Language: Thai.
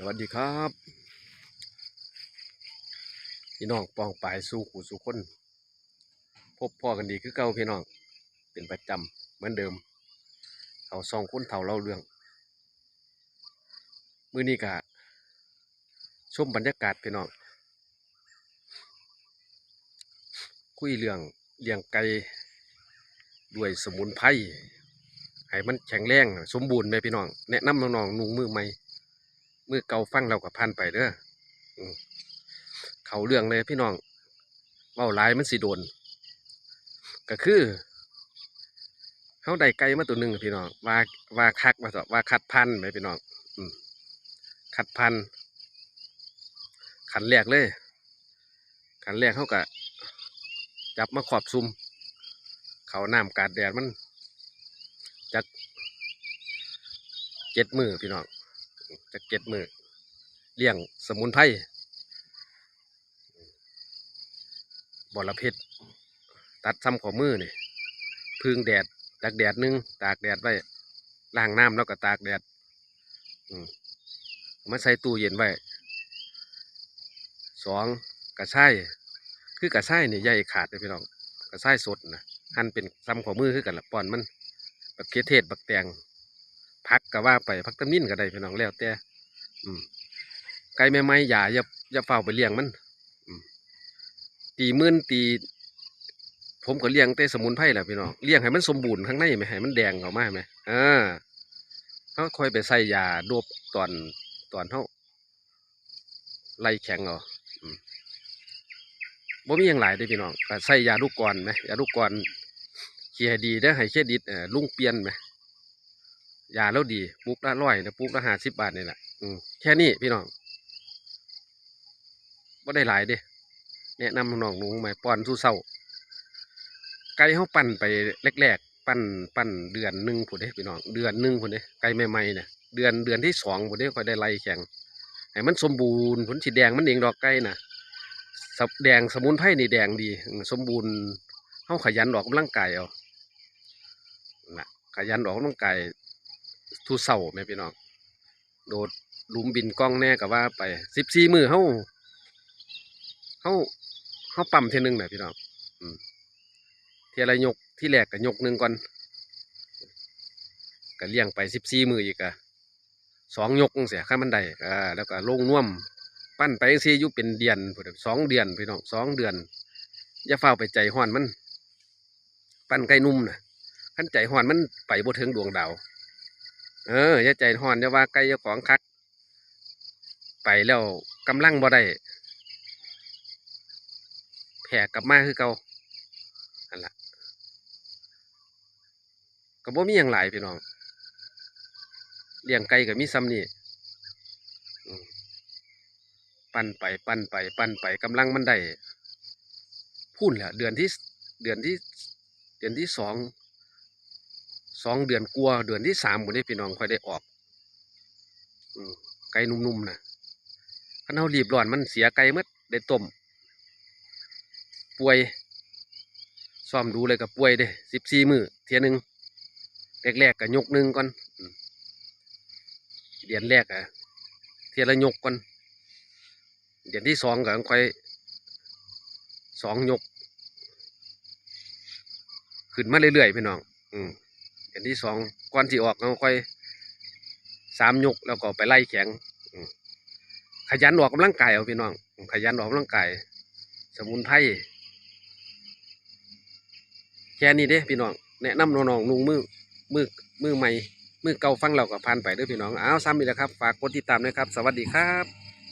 สวัสดีครับพี่น้องปองปลายสู้ขู่สู้คนพบพ่อกันดีคือเก่าพี่น้องเป็นประจำเหมือนเดิมเขาสองคนเท่าเล่าเรื่อง มื้อนี้กะชมบรรยากาศพี่น้องคุยเรื่องเลี้ยงไก่ด้วยสมุนไพรให้มันแข็งแรง สมบูรณ์ไหมพี่น้อง แนะนำน้องๆนุ่งมือใหม่ มือเก่าฟังเรากับพันไปเด้ออืมเขาเรื่องเลยพี่น้องเว้าลายมันสิโดน ก็คือเขาได้ไก่มาตัวหนึ่งพี่น้องว่าว่าคักว่าต่อว่าคัดพันไหมพี่น้องอคัดพันขันแรกเลย ขันแรกเขากะจับมาขอบซุม เขาน้ำกาดแดดมันจักเจ็ดมือพี่น้อง จะเก็ดมือเลี้ยงสมุนไพรบอระเพ็ดตัดซ้ำขอมือนี่พึ่งแดดตากแดดหนึง ตากแดดไว้ล้างน้ำแล้วก็ตากแดดมาใส่ตู้เย็นไว้สองกระชายคือกระชายนี่ใหญ่ขาดเลยพี่น้องกระชายสดนะหั่นเป็นซ้ำขอมือคือกันละป้อนมันบักเขือเทศบักแตง พักก็ว่าไปพักตำนินก็ได้พี่น้องแล้วแต่อืมไก่แม่ไม้อย่าอย่าอย่าเฝ้าไปเลี้ยงมันตีมื่นตีผมก็เลี้ยงแต่สมุนไพรแหละพี่น้องเลี้ยงให้มันสมบูรณ์ข้างในไหมให้มันแดงออกมาไหมอ่าเขาคอยไปใส่ยาดบตอนตอนเขาไล่แข็งเอาอืมบ่มีอย่างหลายเด้พี่น้องใส่ยาลูกกรอนไหมยาลูกกรอนเคียดีได้ให้เครดิตลุงเปลี่ยนไหม ยาแล้วดีปุ๊บละร้อยนะปุ๊บละห้าสิบบาทนี่แหละอืมแค่นี้พี่น้องบ่ได้หลายเด้แนะนำน้องหนูใหม่ป้อนสู้เศร้าไก่เขาปั่นไปแรกๆปั่นปั่นเดือนหนึ่งผู้เด้พี่น้องเดือนหนึ่งผู้เด้ไก่ใหม่ๆเนี่ยเดือนเดือนที่สองผู้เด้ค่อยได้ไล่แข่งให้มันสมบูรณ์ผลสีแดงมันเองดอกไก่น่ะสับแดงสมุนไพรนี่แดงดี สมบูรณ์เขาขยันออกกำลังกายเอานะขยันออกกำลังกาย ทุเศร้าแม่พี่น้องโดดลุมบินกล้องแน่กับว่าไปสิบสี่มือเฮาเฮาเฮาปั๊มเทียหนึงน่ะพี่น้องเทียละยกที่แรกก็ยกหนึ่งก่อนก็เลี้ยงไปสิบสี่มืออีกอะสองยกเสียข้ามันได้อ่าแล้วก็ลงน่วม ปั้นไปจังซี่ยู่เป็นเดือนพสองเดือนพี่น้องสองเดือนอย่าเฝ้าไปใจห้อนมัน ปั้นไก่นุ่มนะขั้นใจห้อนมันไปบ่ถึงดวงดาว เอออย่าใจห่อนอย่าว่าไก่เจ้าของคัก ไปแล้วกำลังบ่ได้แผ่กลับมาคือเก่าอันละก็บ่มีหยังหลายพี่น้องเลี้ยงไก่ก็มีซ้ำนี่ปั้นไปปั้นไป ปั้นไปกำลังมันได้พูนแหละเดือนที่เดือนที่ เดือนที่สอง สองเดือนกลัวเดือนที่สามหมดนี้พี่น้องค่อยได้ออกไก่นุ่มๆนะคันเฮารีบร้อนมันเสียไก่หมดได้ต้มป่วยซ่อมดูเลยกับป่วยเด้สิบสี่มือเทียหนึ่งแรกๆก็ยกหนึ่งก่อนเดือนแรกอะเทียละยกก่อนเดือนที่สองก็ค่อยสองยก ขึ้นมาเรื่อยๆพี่น้อง อืม อนที่สองก่อนที่ออกเราค่อยสามยกแล้วก็ไปไล่แข็งขยันออกกำลังกายเอาพี่น้อง ขยันออกกำลังกาย สมุนไพรแค่นี้เด้พี่น้องแนะนำน้องๆนุ่งมือมือมือใหม่มือเก่าฟังเรากับผ่านไปด้อพี่น้องอ้าวซ้ำอีกแล้วครับ ฝากกดติดตามด้วยครับ สวัสดีครับ